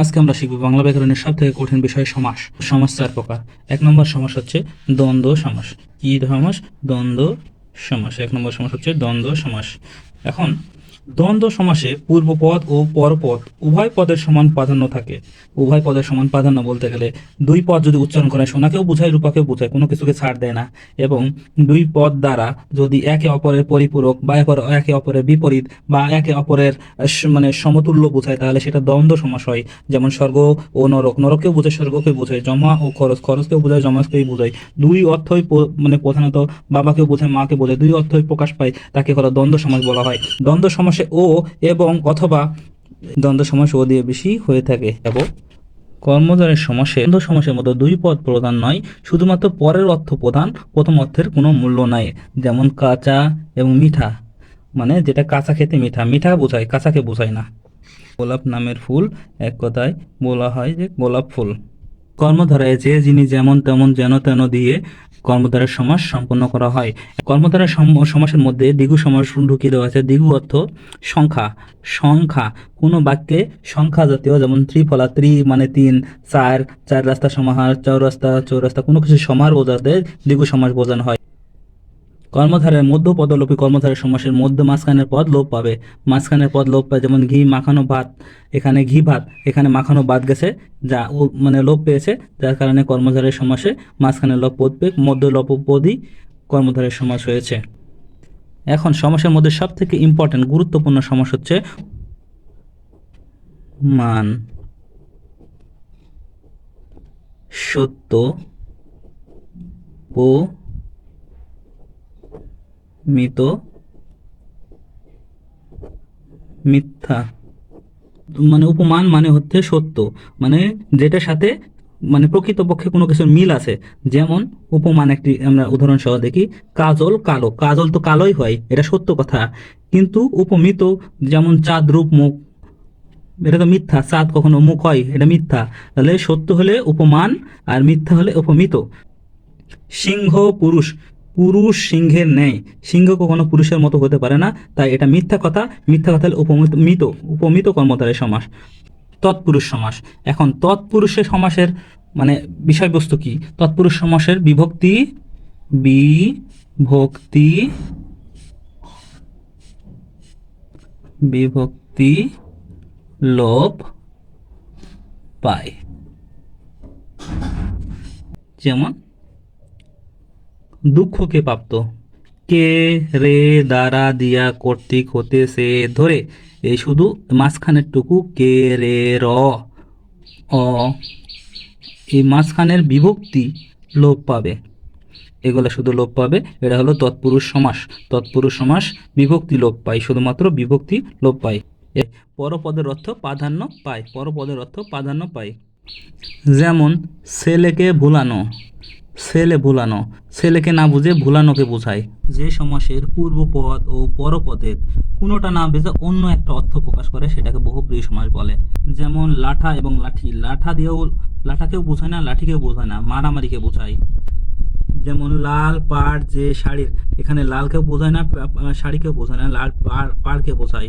আজকে আমরা শিখব বাংলা ব্যাকরণের সব থেকে কঠিন বিষয় সমাস। সমাস চার প্রকার। এক নম্বর সমাস হচ্ছে দ্বন্দ্ব সমাস। কি সমাস দ্বন্দ্ব সমাস। এক নম্বর সমাস হচ্ছে দ্বন্দ্ব সমাস। এখন দ্বন্দ্ব সমাসে পূর্বপদ ও পরপদ উভয় পদের সমান প্রাধান্য থাকে। উভয় পদের সমান প্রাধান্য বলতে গেলে দুই পদ যদি উচ্চারণ করে সোনাকেও বোঝায়, রূপাকেও বোঝায়, কোনো কিছুকে ছাড় দেয় না এবং দুই পদ দ্বারা যদি একে অপরের পরিপূরক বা একে- অপরের বিপরীত বা একে অপরের মানে সমতুল্য বোঝায়, তাহলে সেটা দ্বন্দ্ব সমাস হয়। যেমন স্বর্গ ও নরক, নরককেও বোঝায় স্বর্গকে বোঝায়, জমা ও খরচ, খরচকেও বোঝায় জমাকেই বোঝায়। দুই অর্থই মানে প্রধানত বাবাকেও বোঝায়, মাকে বোঝায়, দুই অর্থই প্রকাশ পায়, তাকে হলো দ্বন্দ্ব সমাস বলা হয়। দ্বন্দ্ব সমাসে ও এবং অথবা দ্বন্দ্ব সমাস ও দিয়ে বেশি হয়ে থাকে। এবং কর্মধারের সমাসে দ্বন্দ্ব সমাসের মতো দুই পদ প্রধান নয়, শুধুমাত্র পরের অর্থ প্রধান, প্রথম অর্থের কোনো মূল্য নাই, যেমন কাঁচা এবং মিঠা মানে যেটা কাঁচা খেতে মিঠা মিঠা বোঝায়, কাঁচাকে বোঝায় না। গোলাপ নামের ফুল এক কথায় বলা হয় যে গোলাপ ফুল। কর্মধারায় যে যিনি যেমন তেমন যেন তেন দিয়ে কর্মধারার সমাস সম্পন্ন করা হয়। কর্মধারা সম- সমাসের মধ্যে দ্বিগু সমাস ঢুকিয়ে দেওয়া আছে। দ্বিগু অর্থ সংখ্যা। সংখ্যা কোনো বাক্যে সংখ্যা জাতীয়, যেমন ত্রিফলা, ত্রি মানে তিন, চার চার রাস্তা সমাহার, চৌরাস্তা চৌরাস্তা কোনো কিছু সমাহার বোঝাতে দ্বিগু সমাস বোঝানো হয়। কর্মধারের মধ্য পদলোপী কর্মধারের সমাসের মধ্য মাঝখানের পদ লোপ পাবে। মাঝখানের পদ লোপ পায় যেমন ঘি, মাখানো ভাত, এখানে ঘি ভাত, এখানে মাখানো ভাত গেছে, যা মানে লোপ পেয়েছে, যার কারণে কর্মধারের সমাসে মাঝখানে লোপ পদ পেয়ে মধ্য লোপ পদই কর্মধারের সমাস হয়েছে। এখন সমাসের মধ্যে সব থেকে ইম্পর্টেন্ট গুরুত্বপূর্ণ সমাস হচ্ছে মান। সত্য ও মিত মিথ্যা। মানে উপমান মানে হচ্ছে সত্য। মানে যেটার সাথে মানে প্রকৃতপক্ষে কোনো কিছুর মিল আছে। যেমন উপমান একটি আমরা উদাহরণ সহ দেখি, কাজল কালো। কাজল তো কালোই হয়, এটা সত্য কথা। কিন্তু উপমিত যেমন চাঁদ রূপ মুখ, এটা তো মিথ্যা। চাঁদ কখনো মুখ হয়, এটা মিথ্যা। তাহলে সত্য হলে উপমান আর মিথ্যা হলে উপমিত। সিংহ পুরুষ পুরুষ সিংহের ন্যায়। সিংহ কখনো পুরুষের মতো হতে পারে না, তাই এটা মিথ্যা কথা। মিথ্যা কথা উপমিত মিত উপমিত কর্মতারের সমাস। তৎপুরুষ সমাস। এখন তৎপুরুষের সমাসের মানে বিষয়বস্তু কি? তৎপুরুষ সমাসের বিভক্তি বিভক্তি বিভক্তি লোপ পায়। যেমন দুঃখকে প্রাপ্ত। কে রে দ্বারা দিয়া কর্তৃক হতে সে ধরে? এই শুধু মাঝখানের টুকু কে রে র। অ। এই মাঝখানের বিভক্তি লোপ পাবে। এগুলো শুধু লোপ পাবে, এটা হলো তৎপুরুষ সমাস। তৎপুরুষ সমাস বিভক্তি লোপ পায়, শুধুমাত্র বিভক্তি লোপ পায়। এ পরপদের অর্থ প্রাধান্য পায়, পরপদের অর্থ প্রাধান্য পায়। যেমন, ছেলেকে ভুলানো। ছেলে ভুলানো। ছেলেকে না বুঝে ভুলানোকে বোঝায়। যে সমাসের পূর্বপদ ও পরপদের কোনোটা না বুঝে অন্য একটা অর্থ প্রকাশ করে সেটাকে বহুপ্রিয় সমাস বলে। যেমন লাঠা এবং লাঠি। লাঠা দিয়েও, লাঠাকেও বোঝায় না, লাঠিকেও বোঝায় না, মারামারিকে বোঝায়। যেমন লাল পাড় যে শাড়ির, এখানে লালকেও বোঝায় না শাড়িকেও বোঝায় না, লাল পাড়, পাড়কে বোঝায়।